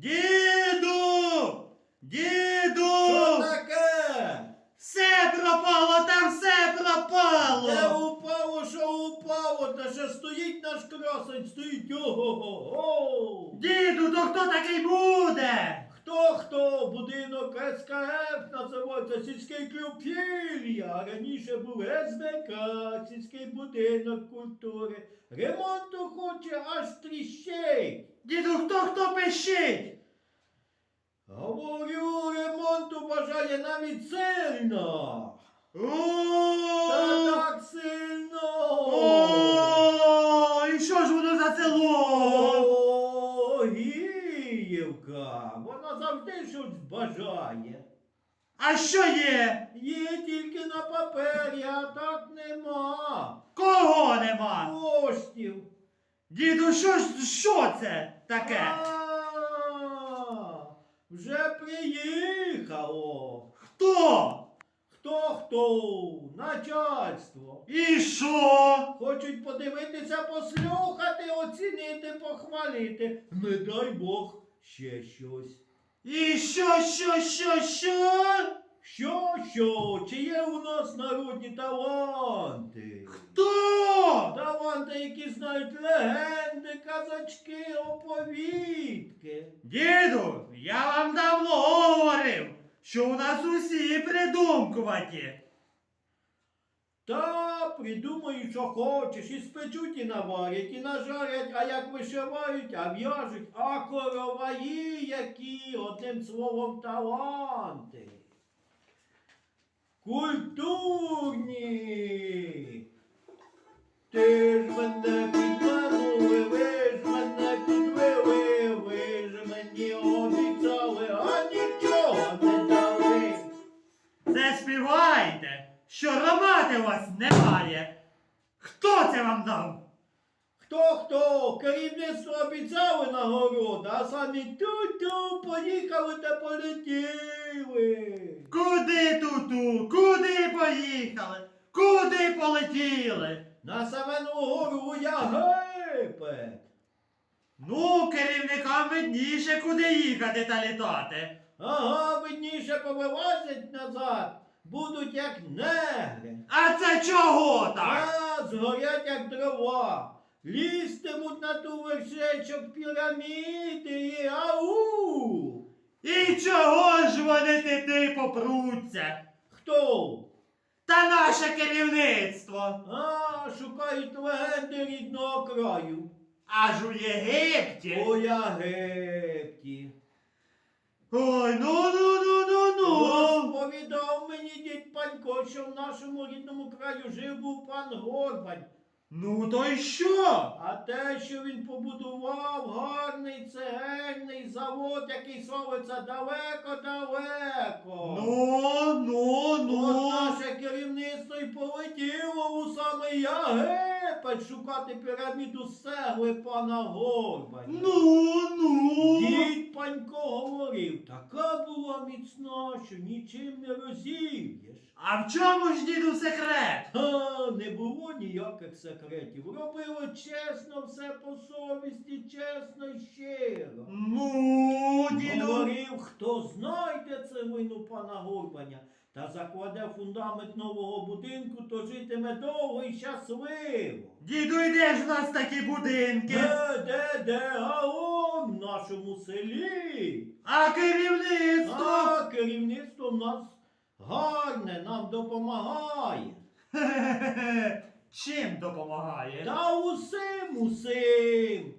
Діду! Діду! Що таке? Все пропало, там все Де пропало! упало, що упало? Та ще стоїть наш красень, стоїть. Ого-го-го! Діду, то хто такий буде? Хто хто? Будинок СКФ називається сільський клуб а раніше був СБК, сільський будинок культури. Ремонту хоче аж тріщить. Діду, хто хто пищить? Говорю, ремонту бажає навіть сильно. О! Вона завжди щось бажає. А що є? Є тільки на папері, а так нема. Кого нема? Коштів. Діду, що ж що це таке? А, Вже приїхало. Хто? Хто хто? Начальство. І що? Хочуть подивитися, послухати, оцінити, похвалити. Не дай Бог ще щось. І що, що, що, що? Що, що? Чи є у нас народні таланти? Хто? Таланти, які знають легенди, казачки, оповідки. Діду, я вам давно говорив, що у нас усі придумкуваті. Та придумають, що хочеш, і спечуть, і наварять, і нажарять, а як вишивають, а в'яжуть, а короваї які, одним словом, таланти. Культурні. Ти ж мене у вас немає. Хто це вам дав? Хто хто? Керівництво обіцяли нагороду, а самі ту-ту поїхали та полетіли. Куди туту? Куди поїхали? Куди полетіли? На Савену гору у Ягипет. Ну, керівникам видніше, куди їхати та літати. Ага, видніше повилазять назад, будуть як негри. А це чого так? А, згорять як дрова. Лізтимуть на ту вершечок піраміди і ау. І чого ж вони туди попруться? Хто? Та наше керівництво. А, шукають легенди рідного краю. Аж у Єгипті. У Ягипті. Ой, ну ну ну ну. Розповідав мені дід Панько, що в нашому рідному краю жив був пан Горбань. Ну то й що? А те, що він побудував гарний цегельний завод, який славиться далеко-далеко. Ну, ну, От ну. наше керівництво й полетіло у самий Ягипет шукати піраміду з цегли пана Горбаня. Ну, ну. Дід Панько говорив, така міцна, що нічим не розіб'єш. А в чому ж діду секрет? Та не було ніяких секретів. Робило чесно все по совісті, чесно й щиро. Ну, діду. Говорив, хто знайде цеглину пана Горбаня та закладе фундамент нового будинку, то житиме довго і щасливо. Діду, і де ж в нас такі будинки? Де, де, де, а он в нашому селі. А керівництво? А керівництво в нас гарне, нам допомагає. Хе-хе-хе. Чим допомагає? Та усім, усім.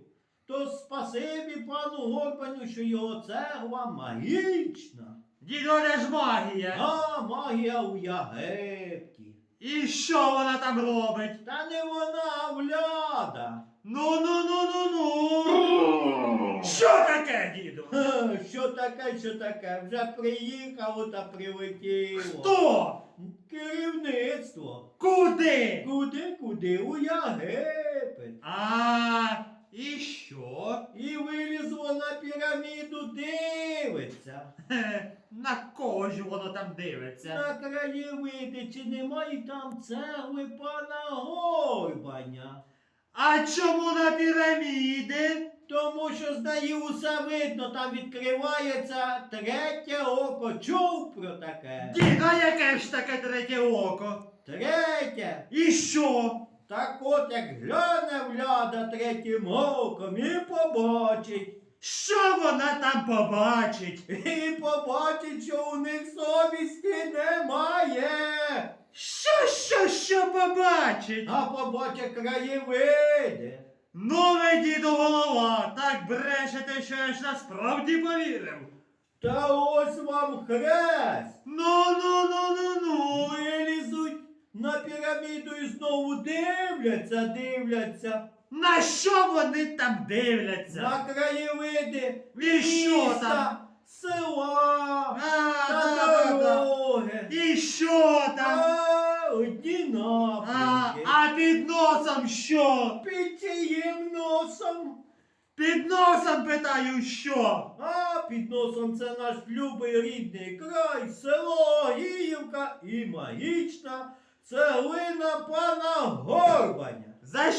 То спасибі пану Горбаню, що його цегла магічна. Діду, де ж магія? А магія у Ягипті. І що вона там робить? Та не вона, а вляда. Ну, ну, ну, ну, ну. Що таке, діду? Ха, Що таке, що таке? Вже приїхало та прилетіло. Хто? Керівництво. Куди? Куди, куди? У Ягипет. А, і що? І вилізло на піраміду, дивиться. Хе, На кого ж воно там дивиться? На краєвиди, чи немає там цегли пана Горбаня. А чому на піраміди? Тому що з неї усе видно, там відкривається третє око. Чув про таке? Дід, а яке ж таке третє око? Третє. І що? Так от як гляне вляда третім оком і побачить. Що вона там побачить? І побачить, що у них совісті немає. Що, що, що побачить? А побачить краєвиди. Ну ви, діду, голова, так брешете, що я ж насправді повірив. Та ось вам хрест. Ну, ну, ну, ну, ну. Піраміду і знову дивляться, дивляться. На що вони там дивляться? На краєвиди І що міста, села, А, та да, да, да. дороги. І що там? А, одні А, напрямки. а під носом що? Під чиїм носом. Під носом питаю, що? А під носом це наш любий рідний край, село Гіївка і магічна цеглина пана Горбаня. За